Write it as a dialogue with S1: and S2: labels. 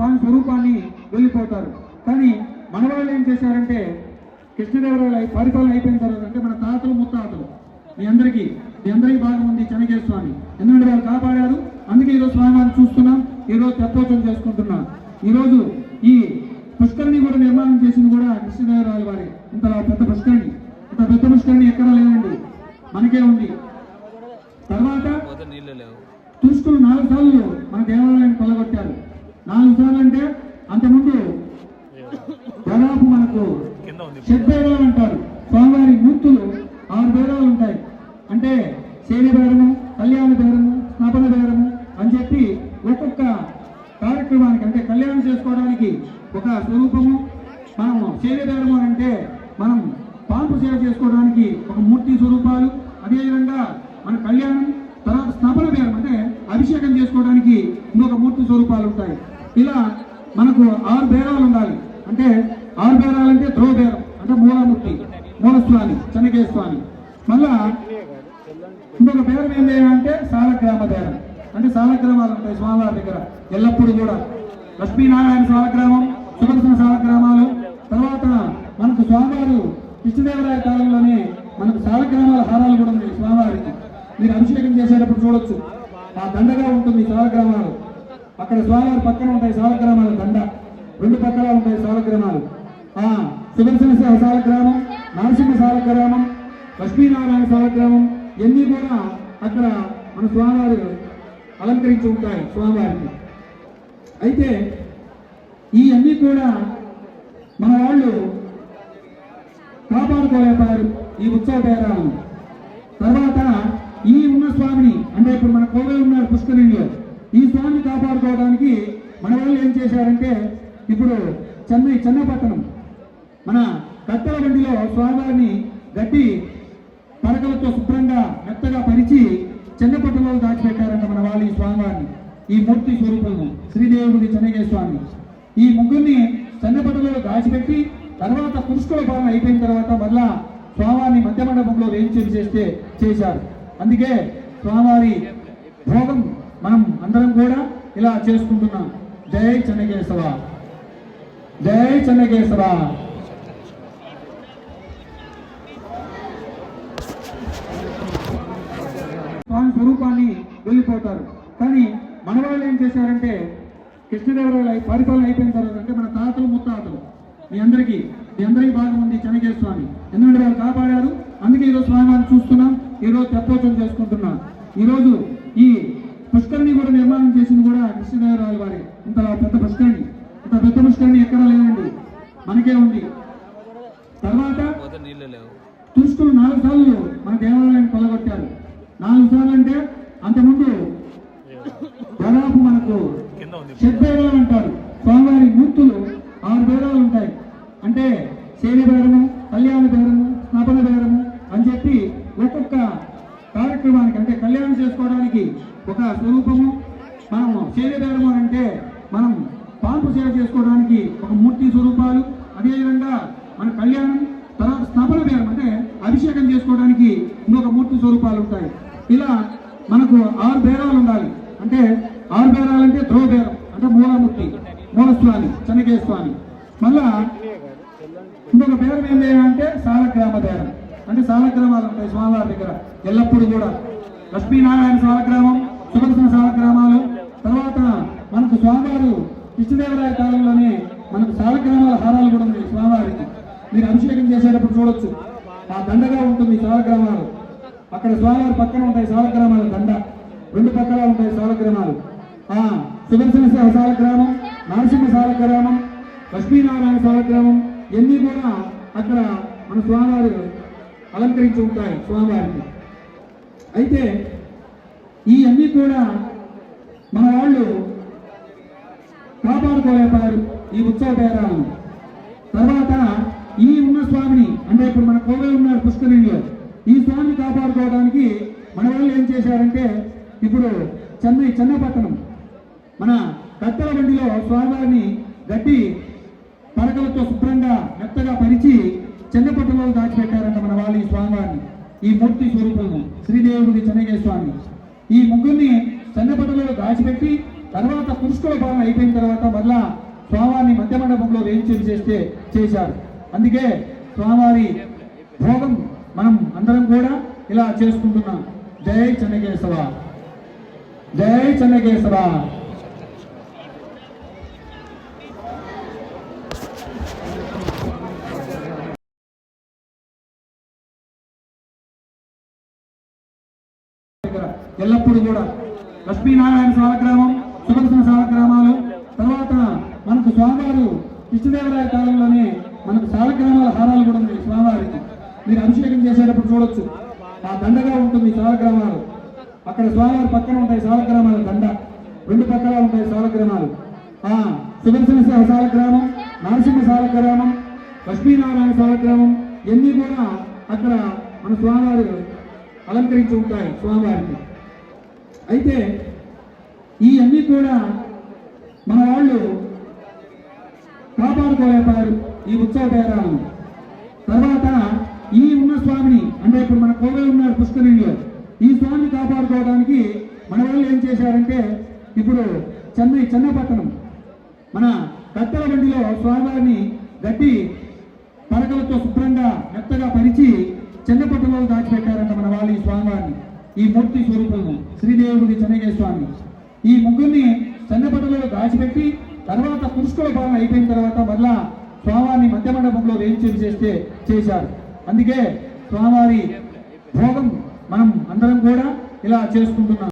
S1: స్వామి స్వరూపాన్ని వెళ్ళిపోతారు కానీ మన వాళ్ళు ఏం చేశారంటే కృష్ణదేవరాయల పరిపాలన అయిపోయిన తర్వాత అంటే మన తాతలు ముత్తాతలు మీ అందరికీ మీ అందరికీ బాగా ఉంది చెనకేశ్వర స్వామి. ఎందుకంటే వాళ్ళు కాపాడారు. అందుకే ఈరోజు స్వామివారిని చూస్తున్నాం. ఈరోజు తెప్పోత్సవం చేసుకుంటున్నాం. ఈరోజు ఈ పుష్కరిణి కూడా నిర్మాణం చేసింది కూడా కృష్ణదేవరాయల వారి. ఇంత పెద్ద పుష్కరిణి. ఇంత పెద్ద పుష్కరిణి ఎక్కడా లేదండి మనకే ఉంది. తర్వాత దుష్టులు నాలుగు సార్లు మన దేవాలయాన్ని కొలగొట్టారు నాలుగు సార్లు అంటే అంతకుముందు దాదాపు మనకు షడ్బేరాలు అంటారు. స్వామివారి మూర్తులు ఆరు బేరాలు ఉంటాయి. అంటే శైలి బేరము కళ్యాణ బేరము స్నపన బేరము అని చెప్పి ఒక్కొక్క కార్యక్రమానికి అంటే కళ్యాణం చేసుకోవడానికి ఒక స్వరూపము మనము శైలి బేరము అంటే మనం పాంపు సేవ చేసుకోవడానికి ఒక మూర్తి స్వరూపాలు. అదేవిధంగా మన కళ్యాణం తర్వాత స్థాపన బేరం అంటే అభిషేకం చేసుకోవడానికి ఇంకొక మూర్తి స్వరూపాలు ఉంటాయి. ఇలా మనకు ఆరు బేరాలు ఉండాలి. అంటే ఆరు బేరాలు అంటే ధ్రువ బేరం అంటే మూలమూర్తి మూలస్వామి చెన్నకేశ్వామి. మళ్ళా ఇంకొక బేరం ఏంటి అంటే సాలగ్రామ బేరం. అంటే సాలగ్రామాలు ఉంటాయి స్వామివారి దగ్గర ఎల్లప్పుడూ కూడా. లక్ష్మీనారాయణ సాలగ్రామం సుదర్శన సాలగ్రామాలు. తర్వాత మనకు స్వామివారు కృష్ణదేవరాయ కాలంలోనే మనకు సాలగ్రామాల హారాలు కూడా ఉన్నాయి స్వామివారికి. మీరు అభిషేకం చేసేటప్పుడు చూడొచ్చు. ఆ దండగా ఉంటుంది సాలగ్రామాలు. అక్కడ స్వామివారి పక్కన ఉంటాయి సాలగ్రామాలు దండ. రెండు పక్కల ఉంటాయి సాలగ్రామాలు. ఆ సుదర్శన సాలగ్రామం నరసింహ సాలగ్రామం లక్ష్మీనారాయణ సాలగ్రామం ఇవన్నీ కూడా అక్కడ మన స్వామివారు అలంకరించి ఉంటాయి స్వామివారికి. అయితే ఈ అన్నీ కూడా మన వాళ్ళు కాపాడుకోలేపారు ఈ ఉత్సవ పేరాలను తర్వాత ఈ ఉన్న స్వామిని అంటే ఇప్పుడు మన కోవెల ఉన్నారు పుష్కరిణిలో. ఈ స్వామిని కాపాడుకోవడానికి మన వాళ్ళు ఏం చేశారంటే ఇప్పుడు చెన్నై చెన్నపట్టణం మన కత్తెల బండిలో స్వామివారిని గట్టి పరకలతో శుభ్రంగా మెత్తగా పరిచి చెన్నపట్టణంలో దాచిపెట్టారంట మన వాళ్ళు ఈ స్వామివారిని. ఈ మూర్తి స్వరూపము శ్రీదేవుడి చెన్నయ్య స్వామి. ఈ ముగ్గురిని చెన్నపట్టణంలో దాచిపెట్టి తర్వాత పురుషుల భావన అయిపోయిన తర్వాత మళ్ళా స్వామివారిని మధ్య మండపంలో వేయించేసి చేస్తే చేశారు. అందుకే స్వామివారి భోగం మనం అందరం కూడా ఇలా చేసుకుంటున్నాం. జై చెన్నకేశవ. జై చెన్నకేశవ. స్వామి స్వరూపాన్ని వెళ్ళిపోతారు. కానీ మన వాళ్ళు ఏం చేశారంటే కృష్ణదేవరాయలు పరిపాలన అయిపోయిన తర్వాత అంటే మన తాతలు ముత్తాతలు మీ అందరికీ మీ అందరికీ బాగా ఉంది చెనకేశ్వర స్వామి ఎందుకంటే వాళ్ళు కాపాడారు. అందుకే ఈరోజు స్వామివారిని చూస్తున్నాం. ఈరోజు తెప్పోత్సవం చేసుకుంటున్నాం. ఈరోజు ఈ పుష్కరిణి కూడా నిర్మాణం చేసింది కూడా కృష్ణదేవరాయల వారి. ఇంత పెద్ద పుష్కరిణి. ఇంత పెద్ద పుష్కరిణి ఎక్కడా లేదండి మనకే ఉంది. తర్వాత
S2: పోతే లేవు
S1: నాలుగు సార్లు మన దేవాలయాన్ని కొలగొట్టారు నాలుగు సార్లు అంటే అంతకుముందు దాదాపు మనకు
S2: కింద ఉంది
S1: షడ్బేరాలు అంటారు స్వామివారి మూర్తులు ఆరు బేరాలు ఉంటాయి అంటే శైలి బేరము కళ్యాణ బేరము స్నపన బేరము అని చెప్పి ఒక్కొక్క కార్యక్రమానికి అంటే కళ్యాణం చేసుకోవడానికి ఒక స్వరూపము. మనం శైలి అంటే మనం పాంపు సేవ చేసుకోవడానికి ఒక మూర్తి స్వరూపాలు అదేవిధంగా మన కళ్యాణం తర్వాత స్నపన బేరం అంటే అభిషేకం చేసుకోవడానికి ఇంకొక మూర్తి స్వరూపాలు ఉంటాయి. ఇలా మనకు ఆరు బేరాలు ఉండాలి. అంటే ఆరు బేరాలు అంటే ధ్రువ బేరం అంటే మూలమూర్తి మూలస్వామి చెన్నకేశ్వామి మళ్ళా ఇంకొక బేరం ఏంటి అంటే సాలగ్రామ బేరం అంటే సాలగ్రామాలు ఉంటాయి స్వామివారి దగ్గర ఎల్లప్పుడూ కూడా. లక్ష్మీనారాయణ సాలగ్రామం సుదర్శన సాలగ్రామాలు. తర్వాత మనకు స్వామివారు కృష్ణదేవరాయ కాలంలోనే మనకు సాలగ్రామాల హారాలు కూడా ఉన్నాయి స్వామివారికి. మీరు అభిషేకం చేసేటప్పుడు చూడొచ్చు. ఆ దండగా ఉంటుంది సాలగ్రామాలు. అక్కడ స్వామివారి పక్కన ఉంటాయి సాలగ్రామాల దండ. రెండు పక్కల ఉంటాయి సాలగ్రామాలు. ఆ సుదర్శన సాలగ్రామం నరసింహ సాలగ్రామం లక్ష్మీనారాయణ సాలగ్రామం ఇవన్నీ కూడా అక్కడ మన స్వామివారు అలంకరించి ఉంటాయి స్వామివారికి. అయితే ఈ అన్నీ కూడా మన వాళ్ళు కాపాడుకోలేపారు ఈ ఉత్సవ పేరాలను తర్వాత ఈ ఉన్న స్వామిని అంటే ఇప్పుడు మన కోవెల ఉన్నారు పుష్కరిణిలో ఈ స్వామిని కాపాడుకోవడానికి మన వాళ్ళు ఏం చేశారంటే ఇప్పుడు చెన్నై చెన్నపట్టణం మన కత్తెల బండిలో స్వామివారిని గట్టి పరకలతో శుభ్రంగా మెత్తగా పరిచి చెన్నపట్టణంలో దాచిపెట్టారంట మన వాళ్ళు ఈ స్వామివారిని. ఈ మూర్తి స్వరూపము శ్రీదేవుడి చెన్నయ్య స్వామి. ఈ ముగ్గురిని చెన్నపట్టణంలో దాచిపెట్టి తర్వాత పుష్కల భావన అయిపోయిన తర్వాత మరలా స్వామివారిని మధ్య మండపంలో వేయించేది చేస్తే చేశారు. అందుకే స్వామివారి భోగం మనం అందరం కూడా ఇలా చేసుకుంటున్నాం. జై చెన్నకేశవ. జై చెన్నకేశవ. ఎల్లప్పుడూ కూడా. లక్ష్మీనారాయణ సాలగ్రామం సుదర్శన సాలగ్రామాలు తర్వాత మనకు స్వామివారు కృష్ణదేవరాయ కాలంలోనే మనకు సాలగ్రామాల హారాలు కూడా ఉన్నాయి స్వామివారికి. మీరు అభిషేకం చేసేటప్పుడు చూడొచ్చు. ఆ దండగా ఉంటుంది సాలగ్రామాలు. అక్కడ స్వామివారి పక్కన ఉంటాయి సాలగ్రామాల దండ. రెండు పక్కల ఉంటాయి సాలగ్రామాలు. ఆ సుదర్శన సాలగ్రామం నరసింహ సాలగ్రామం లక్ష్మీనారాయణ సాలగ్రామం ఇవన్నీ కూడా అక్కడ మన స్వామివారు అలంకరించి ఉంటాయి స్వామివారికి. అయితే ఈ అన్నీ కూడా మన వాళ్ళు కాపాడుకోలేపారు ఈ ఉత్సవ పేరాలను తర్వాత ఈ ఉన్న స్వామిని అంటే ఇప్పుడు మన కోవే ఉన్నారు పుష్కరిణిలో ఈ స్వామిని కాపాడుకోవడానికి మన వాళ్ళు ఏం చేశారంటే ఇప్పుడు చెన్నై చెన్నపట్టణం మన కట్టెల బండిలో స్వామివారిని గట్టి పరకలతో శుభ్రంగా మెత్తగా పరిచి చెన్నపట్టణంలో దాచిపెట్టారంట మన వాళ్ళు ఈ స్వామివారిని. ఈ మూర్తి స్వరూపము శ్రీదేవుడి చెన్నయ్య స్వామి. ఈ ముగ్గురిని చెన్నపటలో దాచిపెట్టి తర్వాత పుష్కల భావన అయిపోయిన తర్వాత మళ్ళా స్వామివారిని మధ్య మండపంలో వేయించేది చేస్తే చేశారు. అందుకే స్వామివారి భోగం మనం అందరం కూడా ఇలా చేసుకుంటున్నాం.